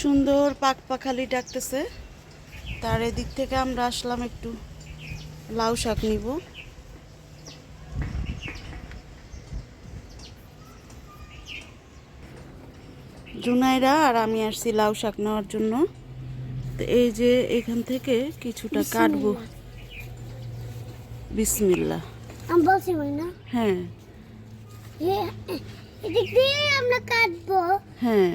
সুন্দর পাক পাখালি ডাকতেছে। তার এদিক থেকে আমরা আসলাম একটু লাউ শাক নিব। জুনাইরা আর আমি আসছি লাউ শাক নেওয়ার জন্য। তো এই যে এখান থেকে কিছুটা কাটবো। বিসমিল্লা হ্যাঁ। আমরা কাটবো। হ্যাঁ।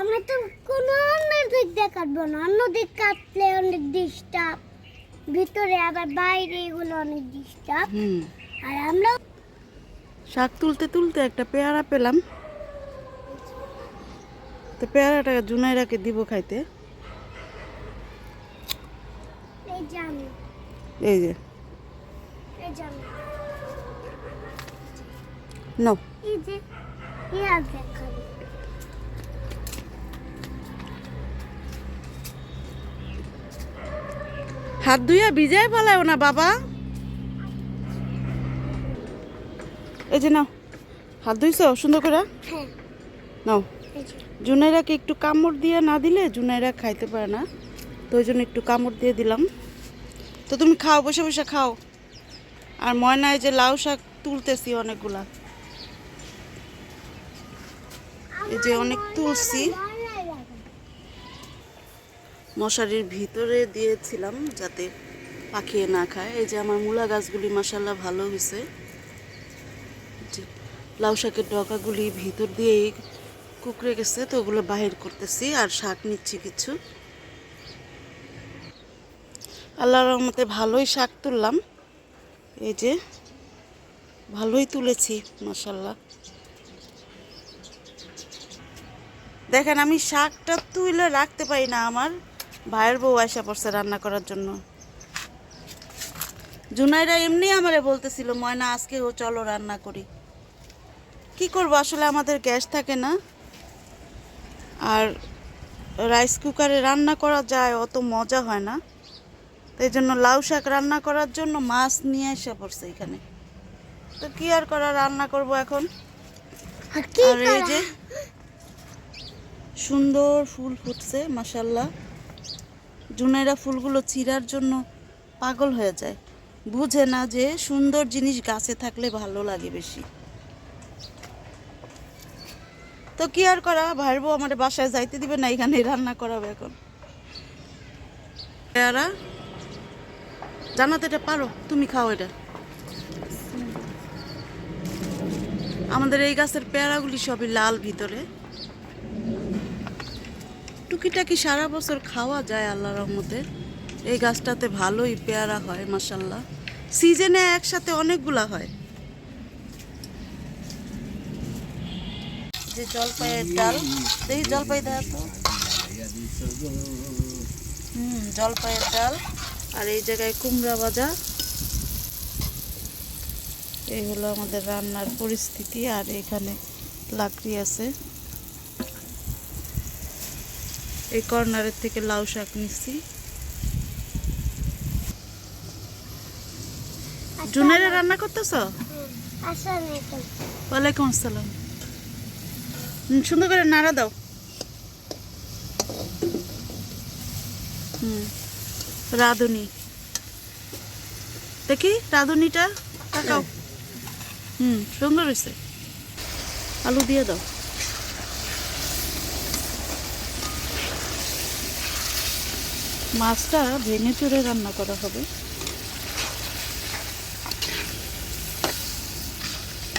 আমরা তো কোনো অন্য দিক দিয়ে কাটবো না। অন্য দিক কাটলে অনেক ডিস্টার্ব ভিতরে আবার বাইরে এগুলো অনেক ডিস্টার্ব আর আমরা শাক তুলতে তুলতে একটা পেয়ারা পেলাম। তো পেয়ারাটা জুনাইরাকে দিব খাইতে। এই যে নাও। এই যে এই আর দেখাবো হাত ধুইয়া ভিজাই ফেলাও না বাবা। এই যে নাও হাত ধুইছ? সুন্দর করে? হ্যাঁ। নাও। জুনাইরাকে একটু কামড় দিয়ে না দিলে জুনাইরা খাইতে পারে না তো ওই জন্য একটু কামড় দিয়ে দিলাম। তো তুমি খাও বসে বসে খাও। আর ময়নায় যে লাউ শাক তুলতেছি অনেকগুলা। এই যে অনেক তুলছি। মশারির ভিতরে দিয়েছিলাম যাতে পাখিয়ে না খায়। এই যে আমার মূলা গাছগুলি মাসাল্লাহ ভালো হয়েছে লাউ শাকের ডগাগুলি ভিতর দিয়েই কুকড়ে গেছে, তো ওগুলো বাহির করতেছি আর শাক নিচ্ছি কিছু। আল্লাহর রহমতে ভালোই শাক তুললাম। এই যে ভালোই তুলেছি মাসাল্লাহ দেখেন আমি শাকটা তুলে রাখতে পারি না আমার। ভাইয়ের বউ আসা পড়ছে রান্না করার জন্য। জুনাইরা এমনি আমারে বলতেছিল ময়না আজকে ও চলো রান্না করি। কি করব? আসলে আমাদের গ্যাস থাকে না। আর রাইস কুকারে রান্না করা যায় অত মজা হয় না। তাই জন্য লাউ শাক রান্না করার জন্য মাছ নিয়ে এসে পড়ছে এখানে। তো কি আর করা রান্না করব এখন? আর এই যে সুন্দর ফুল ফুটছে মাসাল্লাহ জুনেরা ফুলগুলো চিরার জন্য পাগল হয়ে যায়। বুঝে না যে সুন্দর জিনিস গাছে থাকলে ভালো লাগে বেশি। তো কি আর করা? ভাইয়ের বউ আমার বাসায় যাইতে দিবে না এখানে রান্না করাবে এখন। পেয়ারা জানাতে এটা পারো, তুমি খাও এটা। আমাদের এই গাছের পেয়ারাগুলি সবই লাল ভিতরে। টুকিটাকি সারা বছর খাওয়া যায় আল্লাহ রহমতে। এই গাছটাতে ভালোই পেয়ারা হয় মাসাল্লাহ সিজনে একসাথে অনেকগুলা হয়। যে জলপাইয়ের ডাল, দেখি জলপাই দেওয়া তো। হুম, জলপাইয়ের ডাল আর এই জায়গায় কুমড়া ভাজা। এই হলো আমাদের রান্নার পরিস্থিতি আর এখানে লাকড়ি আছে। এই কর্নারের থেকে লাউ শাক নিচ্ছি। জুনাইরা রান্না করতেছ? ওয়ালাইকুম আসসালাম। সুন্দর করে নাড়া দাও। হুম রাঁধুনি। দেখি রাঁধুনিটা তাকাও হুম। সুন্দর হয়েছে আলু দিয়ে দাও। মাছটা ভেঙে চুরে রান্না করা হবে।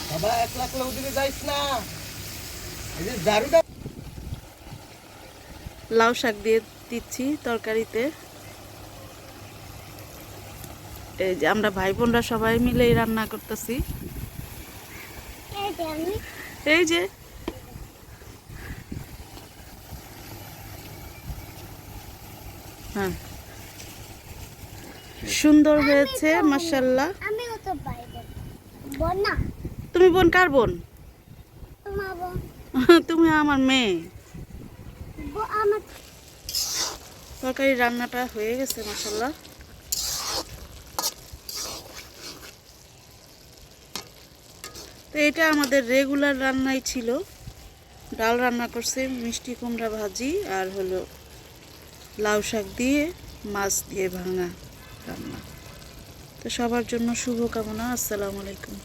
বাবা এক লাখ দিকে যাইস না। লাউ শাক দিয়ে দিচ্ছি তরকারিতে। এই যে আমরা ভাই বোনরা সবাই মিলেই রান্না করতেছি। এই যে আমি এই যে হ্যাঁ। সুন্দর হয়েছে মাসাল্লাহ তুমি বোন কার বোন? তুমি আমার মেয়ে। তরকারি রান্নাটা হয়ে গেছে মাসাল্লাহ তো এটা আমাদের রেগুলার রান্নাই ছিল। ডাল রান্না করছে মিষ্টি কুমড়া ভাজি আর হলো লাউ শাক দিয়ে মাছ দিয়ে ভাঙা রান্না। তো সবার জন্য শুভকামনা আসসালামু আলাইকুম।